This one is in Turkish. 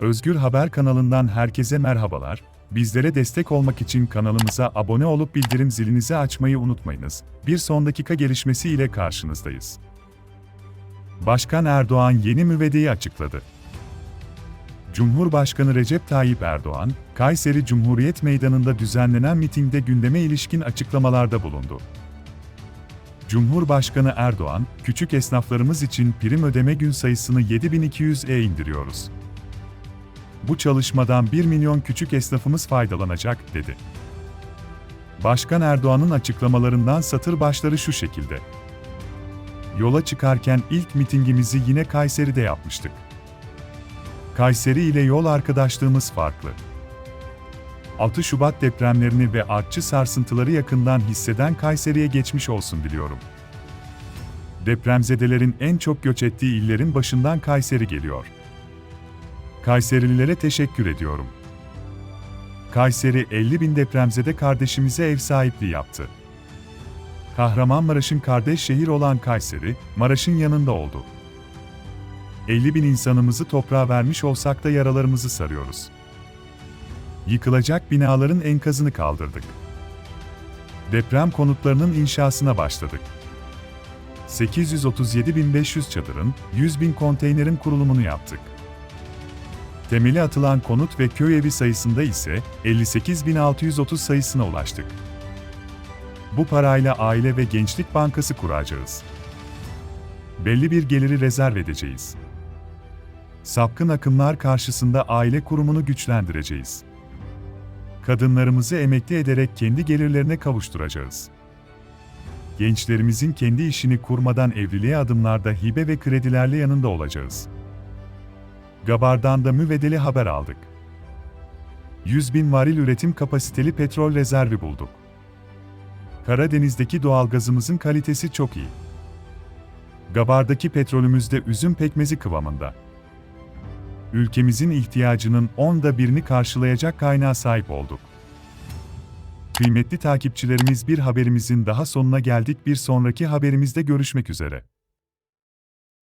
Özgür Haber kanalından herkese merhabalar. Bizlere destek olmak için kanalımıza abone olup bildirim zilinizi açmayı unutmayınız. Bir son dakika gelişmesi ile karşınızdayız. Başkan Erdoğan yeni müvedeyi açıkladı. Cumhurbaşkanı Recep Tayyip Erdoğan, Kayseri Cumhuriyet Meydanı'nda düzenlenen mitingde gündeme ilişkin açıklamalarda bulundu. Cumhurbaşkanı Erdoğan, küçük esnaflarımız için prim ödeme gün sayısını 7200'e indiriyoruz. Bu çalışmadan 1 milyon küçük esnafımız faydalanacak, dedi. Başkan Erdoğan'ın açıklamalarından satır başları şu şekilde. Yola çıkarken ilk mitingimizi yine Kayseri'de yapmıştık. Kayseri ile yol arkadaşlığımız farklı. 6 Şubat depremlerini ve artçı sarsıntıları yakından hisseden Kayseri'ye geçmiş olsun diliyorum. Depremzedelerin en çok göç ettiği illerin başından Kayseri geliyor. Kayserililere teşekkür ediyorum. Kayseri 50 bin depremzede kardeşimize ev sahipliği yaptı. Kahramanmaraş'ın kardeş şehir olan Kayseri, Maraş'ın yanında oldu. 50 bin insanımızı toprağa vermiş olsak da yaralarımızı sarıyoruz. Yıkılacak binaların enkazını kaldırdık. Deprem konutlarının inşasına başladık. 837.500 çadırın, 100.000 konteynerin kurulumunu yaptık. Temeli atılan konut ve köy evi sayısında ise 58.630 sayısına ulaştık. Bu parayla Aile ve Gençlik Bankası kuracağız. Belli bir geliri rezerv edeceğiz. Sapkın akımlar karşısında aile kurumunu güçlendireceğiz. Kadınlarımızı emekli ederek kendi gelirlerine kavuşturacağız. Gençlerimizin kendi işini kurmadan evliliğe adımlarda hibe ve kredilerle yanında olacağız. Gabar'dan da müvedeli haber aldık. 100 bin varil üretim kapasiteli petrol rezervi bulduk. Karadeniz'deki doğalgazımızın kalitesi çok iyi. Gabar'daki petrolümüz de üzüm pekmezi kıvamında. Ülkemizin ihtiyacının onda birini karşılayacak kaynağa sahip olduk. Kıymetli takipçilerimiz bir haberimizin daha sonuna geldik. Bir sonraki haberimizde görüşmek üzere.